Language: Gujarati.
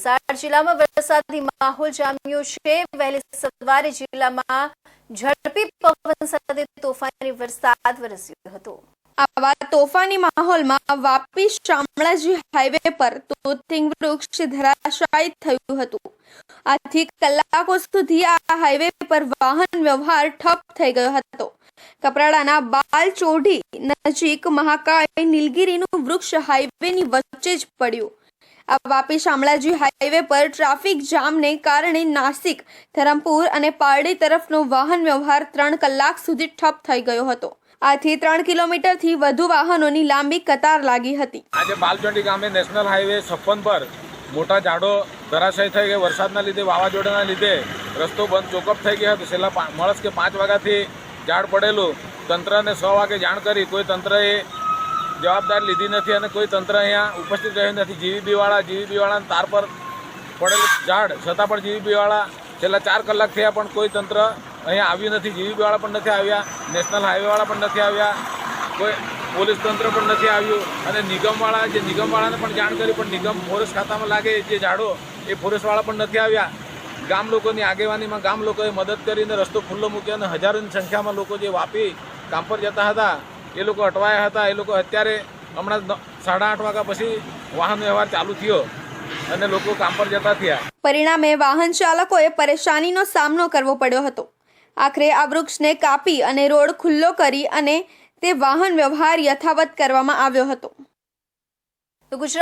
વલસાડ જિલ્લામાં વરસાદી માહોલ જામ્યો છે. વહેલી સવારે જિલ્લામાં ઝડપી પવન સાથે તોફાની વરસાદ વરસ્યો હતો. આવા તોફાની માહોલમાં વાપી શામળાજી હાઈવે પર તોતિંગ વૃક્ષ ધરાશાયી થયું હતું. આથી કલાકો સુધી આ હાઈવે પર વાહન વ્યવહાર ઠપ થઈ ગયો હતો. કપરાડાના બાલચોઢી નજીક મહાકાય નીલગીરીનું વૃક્ષ હાઈવેની વચ્ચે જ પડ્યું. આ વાપી શામળાજી હાઈવે પર ટ્રાફિક જામને કારણે નાસિક, ધરમપુર અને પારડી તરફનો વાહન વ્યવહાર ત્રણ કલાક સુધી ઠપ થઈ ગયો હતો. આથી ત્રણ કિલોમીટરથી વધુ વાહનોની લાંબી કતાર લાગી હતી. આજે બાલચંડી ગામે નેશનલ હાઈવે છપ્પન પર મોટા ઝાડો ધરાશય થઈ ગયા વરસાદના લીધે, વાવાઝોડાના લીધે રસ્તો બંધ ચોકઅપ થઈ ગયો હતો. છેલ્લા મળસ કે પાંચ વાગ્યાથી ઝાડ પડેલું. તંત્રને સો વાગે જાણ કરી. કોઈ તંત્રએ જવાબદાર લીધી નથી અને કોઈ તંત્ર અહીંયા ઉપસ્થિત રહ્યું નથી. જીવીબીવાળા વાળા વાળાના તાર પર પડેલું ઝાડ, છતાં પણ જીવીબીવાળા છેલ્લા ચાર કલાક થયા પણ કોઈ તંત્ર અહીંયા આવ્યું નથી. જીવીબીવાળા પણ નથી આવ્યા, નેશનલ હાઈવેવાળા પણ નથી આવ્યા, કોઈ પોલીસ તંત્ર પણ નથી આવ્યું. અને નિગમવાળા, જે નિગમવાળાને પણ જાણ કરી, પણ નિગમ ફોરેસ્ટ ખાતામાં લાગે જે ઝાડો, એ ફોરેસ્ટવાળા પણ નથી આવ્યા. ગામ લોકોની આગેવાનીમાં ગામ લોકોએ મદદ કરીને રસ્તો ખુલ્લો મૂક્યો અને હજારોની સંખ્યામાં લોકો જે વાપી કામ પર જતા હતા એ લોકો અટવાયા હતા, એ લોકો અત્યારે હમણાં સાડા આઠ વાગ્યા પછી વાહન વ્યવહાર ચાલુ થયો અને લોકો કામ પર જતા થયા. પરિણામે વાહન ચાલકોએ પરેશાનીનો સામનો કરવો પડ્યો હતો. આખરે આ વૃક્ષને કાપી અને રોડ ખુલ્લો કરી અને તે વાહન વ્યવહાર યથાવત કરવામાં આવ્યો હતો. ગુજરાત